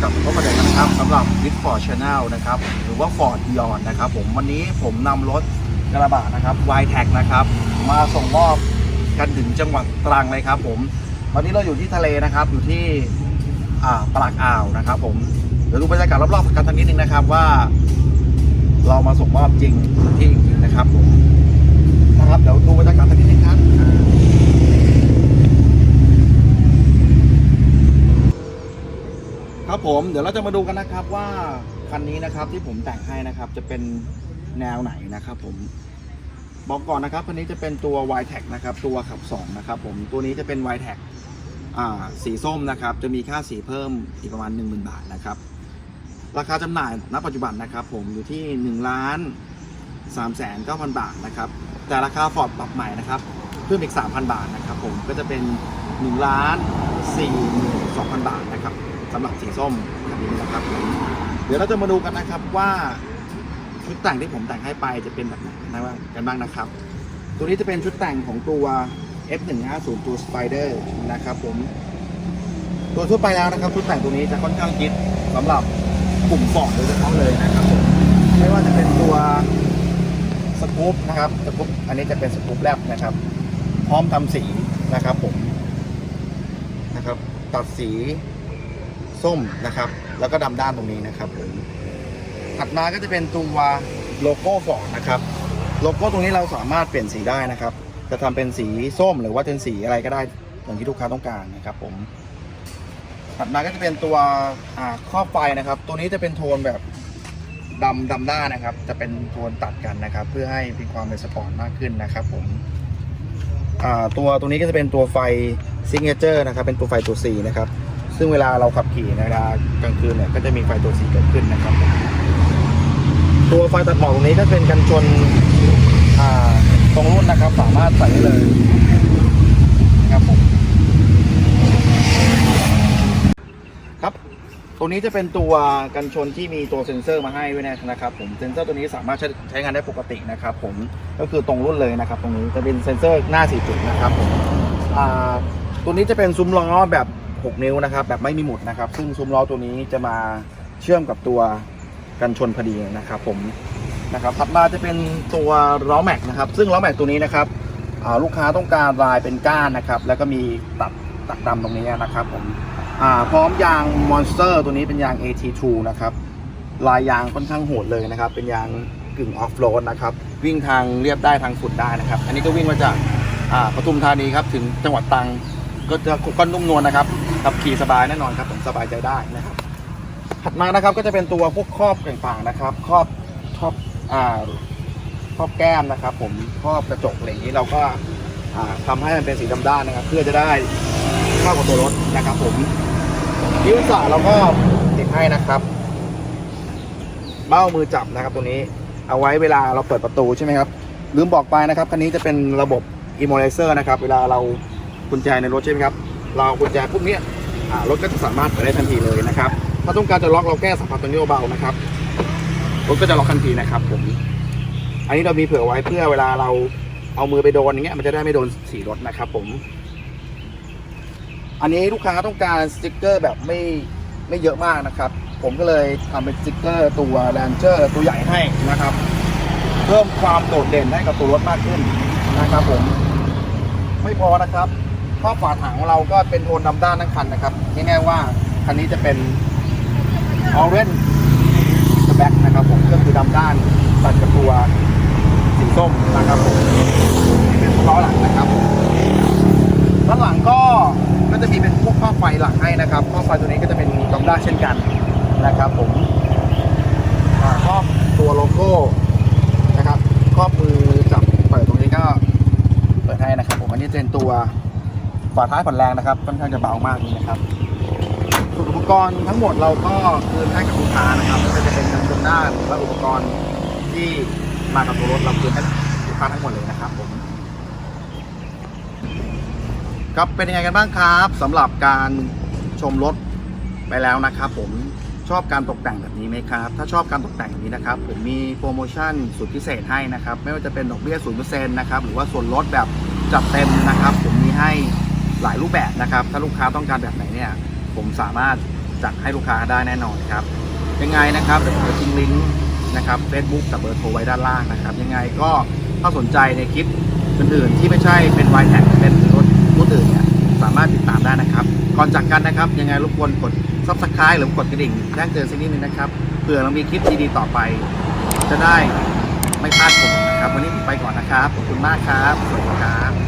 กลับมาพบกันเลยนะครับสำหรับ w i t Ford Channel นะครับ หรือว่า Ford Beyond นะครับผมวันนี้ผมนำรถกระบะนะครับ y t a g นะครับ มาส่งมอบกันถึงจังหวัดตรังเลยครับผมวันนี้เราอยู่ที่ทะเลนะครับ อยู่ที่อ่าปากอ่าวนะครับ ผมเดี๋ยวดูบรรยากาศรอบๆกันทันนิดนึงนะครับว่า เรามาส่งมอบจริงที่จริงนะครับผมนะครับเดี๋ยวดูบรรยากาศทันนิดนึงครับ ครับ ผมเดี๋ยวเราจะมาดูกันนะครับว่าคันนี้นะครับที่ผมแต่งให้นะครับ จะเป็นแนวไหนนะครับ ผมบอกก่อนนะครับคันนี้จะเป็นตัว y t e c นะครับ ตัวขับ2นะครับ ผมตัวนี้จะเป็น y t e c อ่าสีส้มนะครับ จะมีค่าสีเพิ่มอีกประมาณ 10,000 บาทนะครับ ราคาจำหน่ายณปัจจุบันนะครับ ผมอยู่ที่1ล้าน3แสน9,000 บาทนะครับ แต่ราคาฟอร์ดปรับใหม่นะครับเพิ่มอีก 3,000 บาทนะครับ ผมก็จะเป็น1ล้าน4 2,000 บาทนะครับ สำหรับสีส้มคันนี้นะครับ เดี๋ยวเราจะมาดูกันนะครับว่าชุดแต่งที่ผมแต่งให้ไปจะเป็นแบบไหนกันบ้างนะครับ ตัวนี้จะเป็นชุดแต่งของตัว F150 ตัว Spider นะครับผมตัวทั่วไปแล้วนะครับชุดแต่งตัวนี้จะค่อนข้างคิดสำหรับกลุ่มฟอร์ดโดยเฉพาะเลยนะครับผมไม่ว่าจะเป็นตัวสกู๊ปนะครับสกู๊ปอันนี้จะเป็นสกู๊ปแลบนะครับ พร้อมทำสีนะครับผมนะครับ ตัดสี ส้มนะครับ แล้วก็ดำด้านตรงนี้นะครับผมถัดมาก็จะเป็นตัวโลโก้ฟอร์ดนะครับ โลโก้ตรงนี้เราสามารถเปลี่ยนสีได้นะครับ จะทำเป็นสีส้มหรือว่าเป็นสีอะไรก็ได้อย่างที่ลูกค้าต้องการนะครับผมถัดมาก็จะเป็นตัวครอบไฟนะครับ ตัวนี้จะเป็นโทนแบบดำดำด้านนะครับ จะเป็นโทนตัดกันนะครับ เพื่อให้มีความเป็นสปอร์ตมากขึ้นนะครับผมตัวตรงนี้ก็จะเป็นตัวไฟซิงเกิลนะครับ เป็นตัวไฟตัว C นะครับ ซึ่งเวลาเราขับขี่ในเวลากลางคืนเนี่ยก็จะมีไฟตัวสีเกิดขึ้นนะครับ ตัวไฟตัดหมอกตรงนี้ก็เป็นกันชนตรงรุ่นนะครับ สามารถใส่ได้เลยนะครับผมครับ ตัวนี้จะเป็นตัวกันชนที่มีตัวเซ็นเซอร์มาให้ด้วยนะครับ ผมเซ็นเซอร์ตัวนี้สามารถใช้ใช้งานได้ปกตินะครับ ผมก็คือตรงรุ่นเลยนะครับ ตรงนี้จะเป็นเซ็นเซอร์หน้าสี่จุดนะครับผมตัวนี้จะเป็นซุ้มล้อแบบ 6 นิ้วนะครับ แบบไม่มีหมุดนะครับ ซึ่งซุ้มล้อตัวนี้จะมาเชื่อมกับตัวกันชนพอดีนะครับ ผมนะครับถัดมาจะเป็นตัวล้อแม็กนะครับ ซึ่งล้อแม็กตัวนี้นะครับลูกค้าต้องการลายเป็นก้านนะครับ แล้วก็มีตัดตัดดำตรงนี้นะครับผมพร้อมยางมอนสเตอร์ตัวนี้เป็นยาง AT2 นะครับลายยางค่อนข้างโหดเลยนะครับ เป็นยางกึ่งออฟโรดนะครับ วิ่งทางเรียบได้ทางฝุ่นได้นะครับ อันนี้ก็วิ่งมาจากอ่าปทุมธานีครับ ถึงจังหวัดตรัง ก็จะก็นุ่มนวลนะครับขับขี่สบายแน่นอนครับผมสบายใจได้นะครับ ถัดมานะครับก็จะเป็นตัวพวกครอบต่างๆนะครับ ครอบครอบอ่าครอบแก้มนะครับ ผมครอบกระจกอะไรอย่างนี้เราก็อ่าทำให้มันเป็นสีดำด้านนะครับ เพื่อจะได้เข้ากับตัวรถนะครับ ผมยิ้วสาเราก็ติดให้นะครับ เบ้ามือจับนะครับ ตัวนี้เอาไว้เวลาเราเปิดประตูใช่ไหมครับลืมบอกไปนะครับคันนี้จะเป็นระบบ Immobilizer นะครับ เวลาเรา กุญแจในรถใช่ไหมครับ เรากุญแจพวกนี้รถก็จะสามารถเปิดได้ทันทีเลยนะครับ ถ้าต้องการจะล็อกเราแก้สัมผัสตัวนี้เบาๆนะครับรถก็จะล็อกทันทีนะครับผม อันนี้เรามีเผื่อไว้เพื่อเวลาเราเอามือไปโดนอย่างเงี้ยมันจะได้ไม่โดนสีรถนะครับ ผม อันนี้ลูกค้าต้องการสติกเกอร์แบบไม่ไม่เยอะมากนะครับ ผมก็เลยทำเป็นสติกเกอร์ตัวแรนเจอร์ตัวใหญ่ให้นะครับ เพิ่มความโดดเด่นให้กับตัวรถมากขึ้นนะครับ ผม ไม่พอนะครับ ข้อฝาถังของเราก็เป็นโทนดำด้านทั้งคันนะครับง่ายๆว่าคันนี้จะเป็นออเรนสแบ็กนะครับผมก็คือดำด้านตัดกับตัวสีส้มนะครับผมนี่เป็นล้อหลังนะครับด้านหลังก็ก็จะมีเป็นพวกข้อไฟหลังให้นะครับข้อไฟตัวนี้ก็จะเป็นดำด้านเช่นกันนะครับผมอ่าครอบตัวโลโก้นะครับครอบมือจับเปิดตรงนี้ก็เปิดให้นะครับผมอันนี้เป็นตัว ฝาท้ายผ่อนแรงนะครับค่อนข้างจะเบามากนี่นะครับส่วนอุปกรณ์ทั้งหมดเราก็คืนให้กับลูกค้านะครับไม่ว่าจะเป็นกันชนหน้าหรือว่าอุปกรณ์ที่มากับตัวรถเราคืนให้ลูกค้าทั้งหมดเลยนะครับผมครับเป็นยังไงกันบ้างครับสำหรับการชมรถไปแล้วนะครับ ผมชอบการตกแต่งแบบนี้ไหมครับ ถ้าชอบการตกแต่งแบบนี้นะครับ ผมมีโปรโมชั่นสุดพิเศษให้นะครับ ไม่ว่าจะเป็นดอกเบี้ย0%นะครับ หรือว่าส่วนลดแบบจัดเต็มนะครับ ผมมีให้ หลายรูปแบบนะครับ ถ้าลูกค้าต้องการแบบไหนเนี่ย ผมสามารถจัดให้ลูกค้าได้แน่นอนครับ ยังไงนะครับเดี๋ยวผมจะทิ้งลิงก์นะครับ Facebook กับเบอร์โทรไว้ด้านล่างนะครับ ยังไงก็ถ้าสนใจในคลิปอื่นๆที่ไม่ใช่เป็น y t แ g เป็นรถรุ่นอื่นเนี่ยสามารถติดตามได้นะครับ ก่อนจากกันนะครับ ยังไงรบกวนกด Subscribe หรือกดกระดิ่งแจ้งเตือนสักนิดนึงนะครับเผื่อเรามีคลิปดีๆต่อไป จะได้ไม่พลาดชมนะครับ วันนี้ผมไปก่อนนะครับขอบคุณมากครับสวัสดีครับ